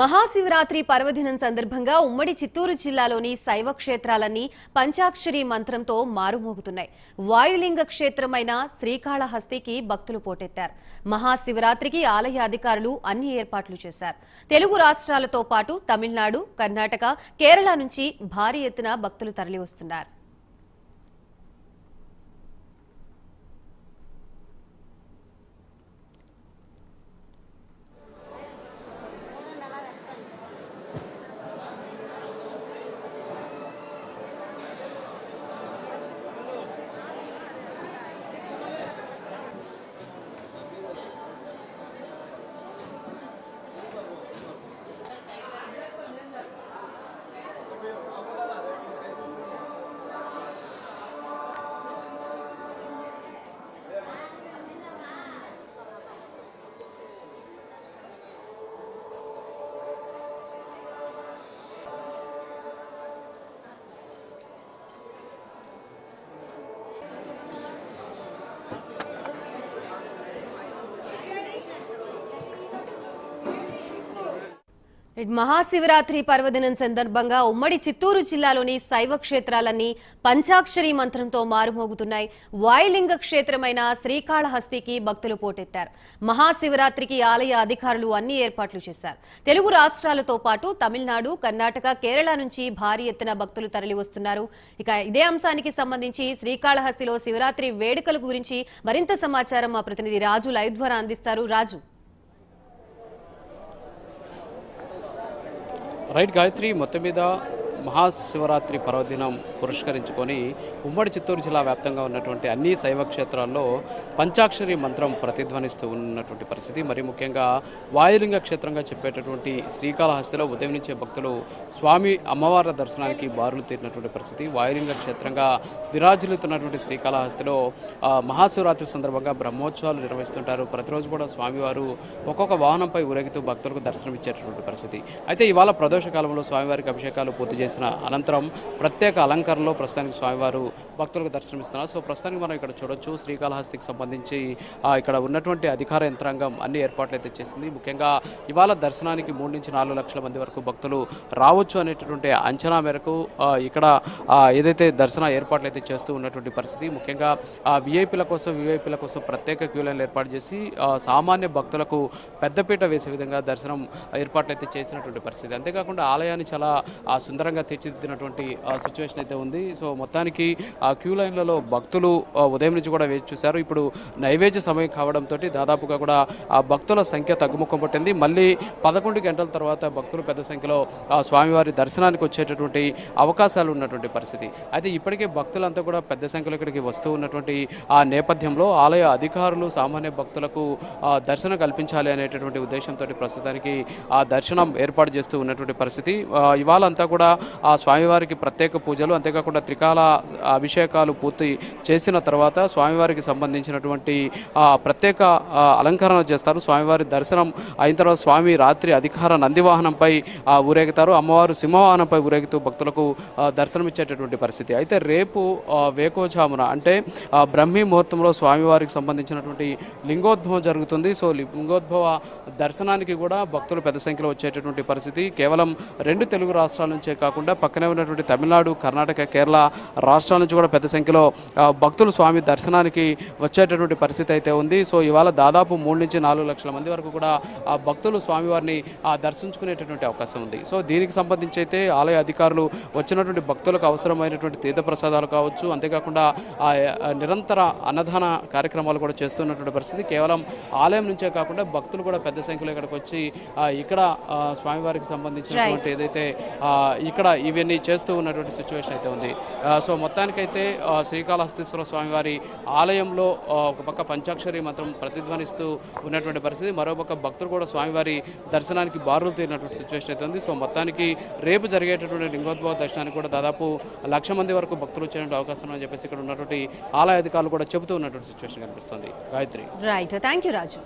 మహాశివరాత్రి పర్వదినం సందర్భంగా ఉమ్మడి చిత్తూరు జిల్లాలోని శైవ క్షేత్రాలన్నీ పంచాక్షరి మంత్రంతో మారుమోగుతున్నాయి. వాయులింగ క్షేత్రమైన శ్రీకాళహస్తికి భక్తులు పోటెత్తారు. మహాశివరాత్రికి ఆలయ అధికారులు అన్ని ఏర్పాట్లు చేశారు. తెలుగు రాష్ట్రాలతో పాటు తమిళనాడు కర్ణాటక కేరళ నుంచి భారీ ఎత్తున భక్తులు తరలివస్తున్నారు. మహాశివరాత్రి పర్వదినం సందర్భంగా ఉమ్మడి చిత్తూరు జిల్లాలోని శైవ క్షేత్రాలన్నీ పంచాక్షరి మంత్రంతో మారుమోగుతున్నాయి. వాయులింగ క్షేత్రమైన శ్రీకాళహస్తికి భక్తులు పోటెత్తారు. మహాశివరాత్రికి ఆలయ అధికారులు అన్ని ఏర్పాట్లు చేశారు. తెలుగు రాష్ట్రాలతో పాటు తమిళనాడు కర్ణాటక కేరళ నుంచి భారీ ఎత్తున భక్తులు తరలి వస్తున్నారు ఇక ఇదే అంశానికి సంబంధించి శ్రీకాళహస్తిలో శివరాత్రి వేడుకల గురించి మరింత సమాచారం మా ప్రతినిధి రాజు లైవ్ ద్వారా అందిస్తారు. రాజు. రైట్ గాయత్రి మొత్తం మీద మహాశివరాత్రి పర్వదినం పురస్కరించుకొని ఉమ్మడి చిత్తూరు జిల్లా వ్యాప్తంగా ఉన్నటువంటి అన్ని శైవ క్షేత్రాల్లో పంచాక్షరి మంత్రం ప్రతిధ్వనిస్తూ ఉన్నటువంటి పరిస్థితి. మరి ముఖ్యంగా వాయులింగ క్షేత్రంగా చెప్పేటటువంటి శ్రీకాళహస్తిలో ఉదయం నుంచే భక్తులు స్వామి అమ్మవార్ల దర్శనానికి బారులు తీరినటువంటి పరిస్థితి. వాయులింగ క్షేత్రంగా విరాజిల్లుతున్నటువంటి శ్రీకాళహస్తిలో మహాశివరాత్రి సందర్భంగా బ్రహ్మోత్సవాలు నిర్వహిస్తుంటారు. ప్రతిరోజు కూడా స్వామివారు ఒక్కొక్క వాహనంపై ఊరేగుతూ భక్తులకు దర్శనమిచ్చేటటువంటి పరిస్థితి. అయితే ఇవాళ ప్రదోష కాలంలో స్వామివారికి అభిషేకాలు పూర్తి చేసిన అనంతరం ప్రత్యేక అలంకరణలో ప్రస్తుతానికి స్వామివారు భక్తులకు దర్శనమిస్తున్నారు. సో ప్రస్తుతానికి మనం ఇక్కడ చూడొచ్చు. శ్రీకాళహస్తికి సంబంధించి ఇక్కడ ఉన్నటువంటి అధికార యంత్రాంగం అన్ని ఏర్పాట్లు అయితే చేసింది. ముఖ్యంగా ఇవాళ దర్శనానికి మూడు నుంచి నాలుగు లక్షల మంది వరకు భక్తులు రావచ్చు అనేటటువంటి అంచనా మేరకు ఇక్కడ ఏదైతే దర్శన ఏర్పాట్లు అయితే చేస్తూ ఉన్నటువంటి పరిస్థితి. ముఖ్యంగా ఆ విఐపీల కోసం విఐపీల కోసం ప్రత్యేక క్యూలైన్లు ఏర్పాటు చేసి సామాన్య భక్తులకు పెద్దపీట వేసే విధంగా దర్శనం ఏర్పాట్లు అయితే చేసినటువంటి పరిస్థితి. అంతేకాకుండా ఆలయాన్ని చాలా సుందరంగా తీర్చిదిద్దినటువంటి సిచ్యువేషన్ అయితే ఉంది. సో మొత్తానికి ఆ క్యూ లైన్లలో భక్తులు ఉదయం నుంచి కూడా వేచి చూశారు. ఇప్పుడు నైవేద్య సమయం కావడంతో దాదాపుగా కూడా ఆ భక్తుల సంఖ్య తగ్గుముఖం పట్టింది. మళ్ళీ పదకొండు గంటల తర్వాత భక్తులు పెద్ద సంఖ్యలో ఆ స్వామివారి దర్శనానికి వచ్చేటటువంటి అవకాశాలు ఉన్నటువంటి పరిస్థితి. అయితే ఇప్పటికే భక్తులంతా కూడా పెద్ద సంఖ్యలో ఇక్కడికి వస్తూ ఉన్నటువంటి ఆ నేపథ్యంలో ఆలయ అధికారులు సామాన్య భక్తులకు ఆ, దర్శనం కల్పించాలి అనేటటువంటి ఉద్దేశంతో ప్రస్తుతానికి ఆ దర్శనం ఏర్పాటు చేస్తూ ఉన్నటువంటి పరిస్థితి. ఇవాళ అంతా కూడా ఆ స్వామివారికి ప్రత్యేక పూజలు అంతేకాకుండా త్రికాల అభిషేకాలు పూర్తి చేసిన తర్వాత స్వామివారికి సంబంధించినటువంటి ప్రత్యేక అలంకరణ చేస్తారు. స్వామివారి దర్శనం అయిన తర్వాత స్వామి రాత్రి అధికార నందివాహనంపై ఊరేగుతారు. అమ్మవారు సింహవాహనంపై ఊరేగుతూ భక్తులకు దర్శనం ఇచ్చేటటువంటి పరిస్థితి. అయితే రేపు వేకోజామున అంటే బ్రహ్మీ ముహూర్తంలో స్వామివారికి సంబంధించినటువంటి లింగోద్భవం జరుగుతుంది. సో లింగోద్భవ దర్శనానికి కూడా భక్తులు పెద్ద సంఖ్యలో వచ్చేటటువంటి పరిస్థితి. కేవలం రెండు తెలుగు రాష్ట్రాల నుంచే కాకుండా పక్కనే ఉన్నటువంటి తమిళనాడు కర్ణాటక కేరళ రాష్ట్రాల నుంచి కూడా పెద్ద సంఖ్యలో భక్తులు స్వామి దర్శనానికి వచ్చేటటువంటి పరిస్థితి అయితే ఉంది. సో ఇవాళ దాదాపు మూడు నుంచి నాలుగు లక్షల మంది వరకు కూడా ఆ భక్తులు స్వామివారిని ఆ దర్శించుకునేటటువంటి అవకాశం ఉంది. సో దీనికి సంబంధించి అయితే ఆలయ అధికారులు వచ్చినటువంటి భక్తులకు అవసరమైనటువంటి తీర్థ ప్రసాదాలు కావచ్చు అంతేకాకుండా ఆ నిరంతర అన్నదాన కార్యక్రమాలు కూడా చేస్తున్నటువంటి పరిస్థితి. కేవలం ఆలయం నుంచే కాకుండా భక్తులు కూడా పెద్ద సంఖ్యలో ఇక్కడికి వచ్చి ఇక్కడ స్వామివారికి సంబంధించినటువంటి ఏదైతే ఇక్కడ ఇవన్నీ చేస్తూ ఉన్నటువంటి సిచ్యువేషన్ అయితే ఉంది. సో మొత్తానికైతే అయితే శ్రీకాళహస్తీశ్వర స్వామివారి ఆలయంలో ఒక పక్క పంచాక్షరి మంత్రం ప్రతిధ్వనిస్తూ ఉన్నటువంటి పరిస్థితి మరోపక్క భక్తులు కూడా స్వామివారి దర్శనానికి బారులు తీరినటువంటి సిచ్యువేషన్ అయితే ఉంది. సో మొత్తానికి రేపు జరిగేటటువంటి లింగోద్భవ దర్శనానికి కూడా దాదాపు లక్ష మంది వరకు భక్తులు వచ్చేటువంటి అవకాశం అని చెప్పేసి ఇక్కడ ఉన్నటువంటి ఆలయ అధికారులు కూడా చెబుతూ ఉన్నటువంటి సిచ్యువేషన్ కనిపిస్తుంది. Gayathri. Right thank you Raju